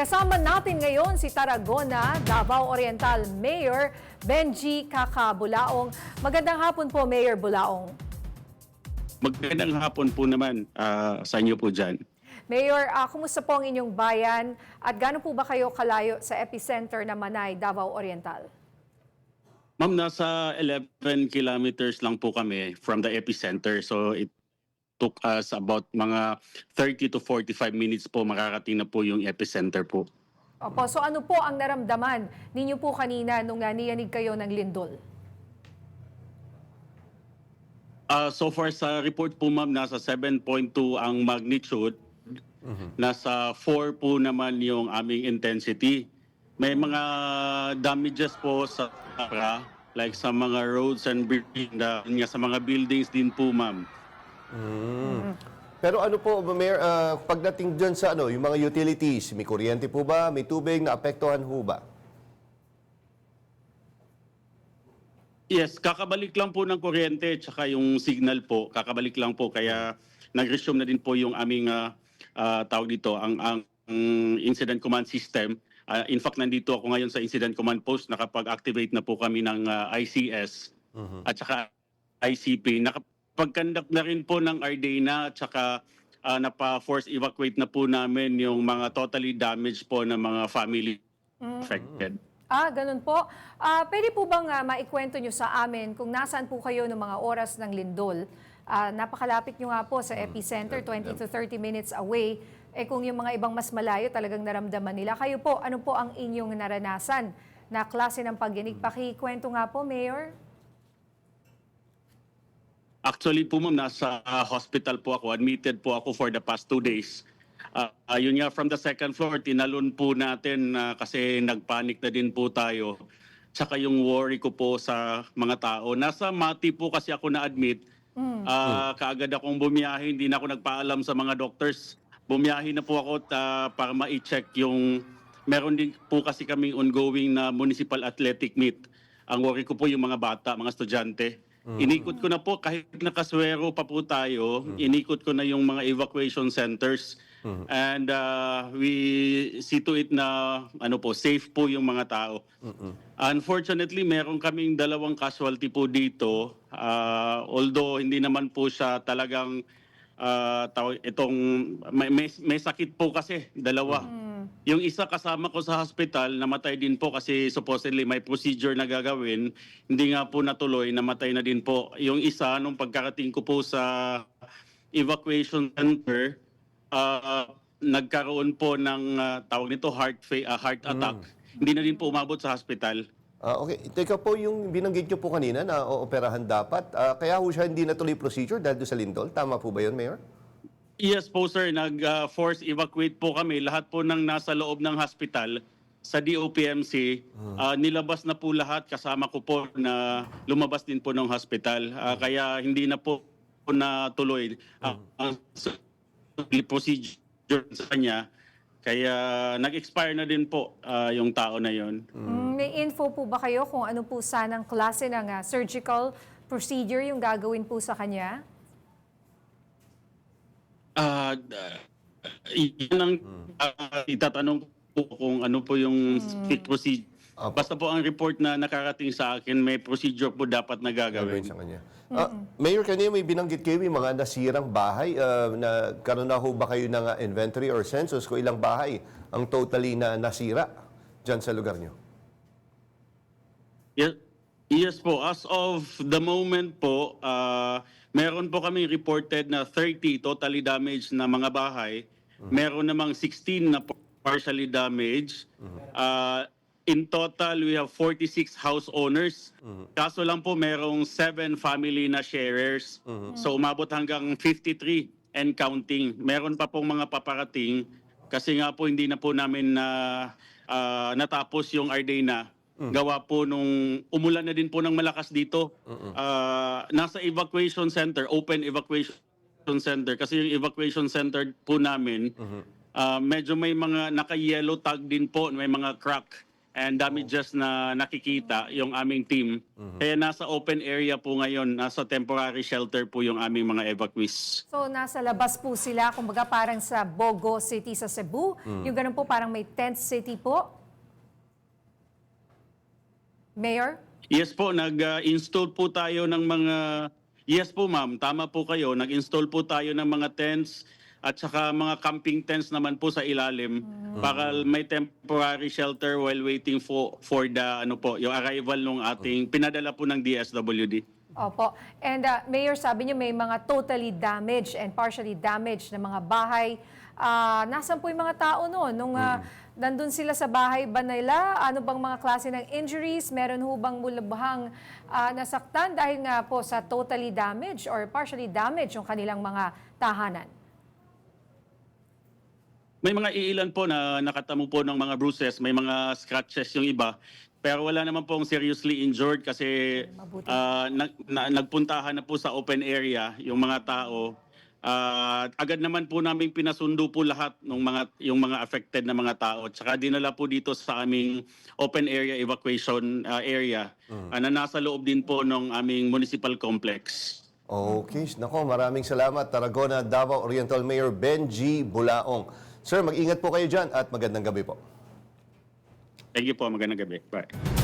Kasama natin ngayon si Tarragona, Davao Oriental Mayor Benji Kaka Bulaong. Magandang hapon po, Mayor Bulaong. Magandang hapon po naman ah, sa inyo po dyan. Mayor, ah, kumusta po ang inyong bayan at gaano po ba kayo kalayo sa epicenter na Manay, Davao Oriental? Ma'am, nasa 11 kilometers lang po kami from the epicenter. So it took us about mga 30 to 45 minutes po makarating na po yung epicenter po. Opo, so ano po ang naramdaman ninyo po kanina nung naniyanig kayo ng lindol? Ah, so far sa report po ma'am, nasa 7.2 ang magnitude. Nasa 4 po naman yung aming intensity. May mga damages po sa ara, like sa mga roads and nga sa mga buildings din po ma'am. Pero ano po, Mayor, ah, pagdating dyan sa ano, yung mga utilities, may kuryente po ba, may tubig, naapektuhan ho ba? Yes, kakabalik lang po ng kuryente tsaka yung signal po, kakabalik lang po. Kaya nag-resume na din po yung aming ah, ah, tawag dito ang ang ang incident command system. Ah, in fact, nandito ako ngayon sa incident command post. Nakapag-activate na po kami ng ah, ICS at saka ICP. Nakapag-conduct na rin po ng RDNA at saka ah, napa-force evacuate na po namin yung mga totally damaged po ng mga family affected. Ah, ganun po. Ah, pwede po bang ah, maikwento nyo sa amin kung nasaan po kayo ng mga oras ng lindol? Ah, napakalapit nyo nga po sa epicenter, 20 to 30 minutes away. Eh kung yung mga ibang mas malayo talagang naramdaman nila. Kayo po, ano po ang inyong naranasan na klase ng pagyanig? Pakikwento nga po, Mayor. Actually po ma'am, nasa uh, hospital po ako. Admitted po ako for the past two days. Uh, ayun nga, from the second floor, tinalon po natin uh, kasi nagpanik na din po tayo. Tsaka yung worry ko po sa mga tao. Nasa Mati po kasi ako na-admit. Uh, Kaagad akong bumiyahe, hindi na ako nagpaalam sa mga doctors. Bumiyahe na po ako uh, para ma-check yung... Meron din po kasi kaming ongoing na municipal athletic meet. Ang worry ko po yung mga bata, mga estudyante. Inikot ko na po, kahit nakaswero pa po tayo, inikot ko na yung mga evacuation centers. And uh, we see to it na ano po, safe po yung mga tao. Unfortunately, meron kaming dalawang casualty po dito. Uh, although hindi naman po siya talagang uh, itong may, may, may sakit po kasi, dalawa. Yung isa kasama ko sa hospital, namatay din po kasi supposedly may procedure na gagawin. Hindi nga po natuloy, namatay na din po. Yung isa, nung pagkarating ko po sa evacuation center, ah, nagkaroon po ng ah, tawag nito heart fa- ah, heart attack. Hindi na din po umabot sa hospital. Ah, okay, teka po yung binanggit nyo po kanina na ooperahan dapat. Ah, kaya ho siya hindi natuloy procedure dahil doon sa lindol. Tama po ba yun, Mayor? Yes po sir, nag-force evacuate po kami. Lahat po ng nasa loob ng hospital sa DOPMC, ah, nilabas na po lahat. Kasama ko po na lumabas din po ng hospital. Ah, kaya hindi na po na tuloy ang ang procedure sa kanya. Kaya nag-expire na din po ah, yung tao na yon. Mm, May info po ba kayo kung ano po sanang klase ng ah, surgical procedure yung gagawin po sa kanya? Ah, uh, yan ang ah, itatanong po kung ano po yung fit procedure. Apo. Basta po ang report na nakarating sa akin, may procedure po dapat na Gagawin sa kanya. Ah, Mayor, kanina may binanggit kayo yung mga nasirang bahay. Ah, na, karoon na ho ba kayo ng inventory or census kung ilang bahay ang totally na nasira dyan sa lugar nyo? Yes, yes po, as of the moment po, ah, meron po kami reported na 30 totally damaged na mga bahay. Meron namang 16 na partially damaged. Ah, in total, we have 46 house owners. Kaso lang po, merong 7 family na sharers. So umabot hanggang 53 and counting. Meron pa pong mga paparating kasi nga po hindi na po namin na ah, natapos yung RDNA. Gawa po nung umulan na din po ng malakas dito. Ah, nasa evacuation center, open evacuation center kasi yung evacuation center po namin ah, medyo may mga naka-yellow tag din po, may mga crack. and damages na nakikita yung aming team. Kaya nasa open area po ngayon, nasa temporary shelter po yung aming mga evacuees. So nasa labas po sila, kumbaga parang sa Bogo City sa Cebu. Yung ganun po parang may tent city po. Mayor? Yes po, nag-install po tayo ng mga... Yes po ma'am, tama po kayo. Nag-install po tayo ng mga tents at saka mga camping tents naman po sa ilalim para may temporary shelter while waiting for for the ano po, yung arrival ng ating pinadala po ng DSWD. Opo. And uh, Mayor, sabi niyo may mga totally damaged and partially damaged na mga bahay. Ah, nasan po yung mga tao noon? Nung ah, nandun sila sa bahay ba nila? Ano bang mga klase ng injuries? Meron ho bang mulabahang ah, nasaktan dahil nga po sa totally damaged or partially damaged yung kanilang mga tahanan? May mga iilan po na nakatamo po ng mga bruises, may mga scratches yung iba. Pero wala naman pong seriously injured kasi Mabuti. ah, nag- na- nagpuntahan na po sa open area yung mga tao. Ah, agad naman po namin pinasundo po lahat ng mga yung mga affected na mga tao. Tsaka dinala po dito sa aming open area evacuation ah, area ah, na nasa loob din po ng aming municipal complex. Okay, nako, maraming salamat. Tarragona, Davao Oriental Mayor Benji Bulaong. Sir, mag-ingat po kayo dyan at magandang gabi po. Thank you po, magandang gabi. Bye.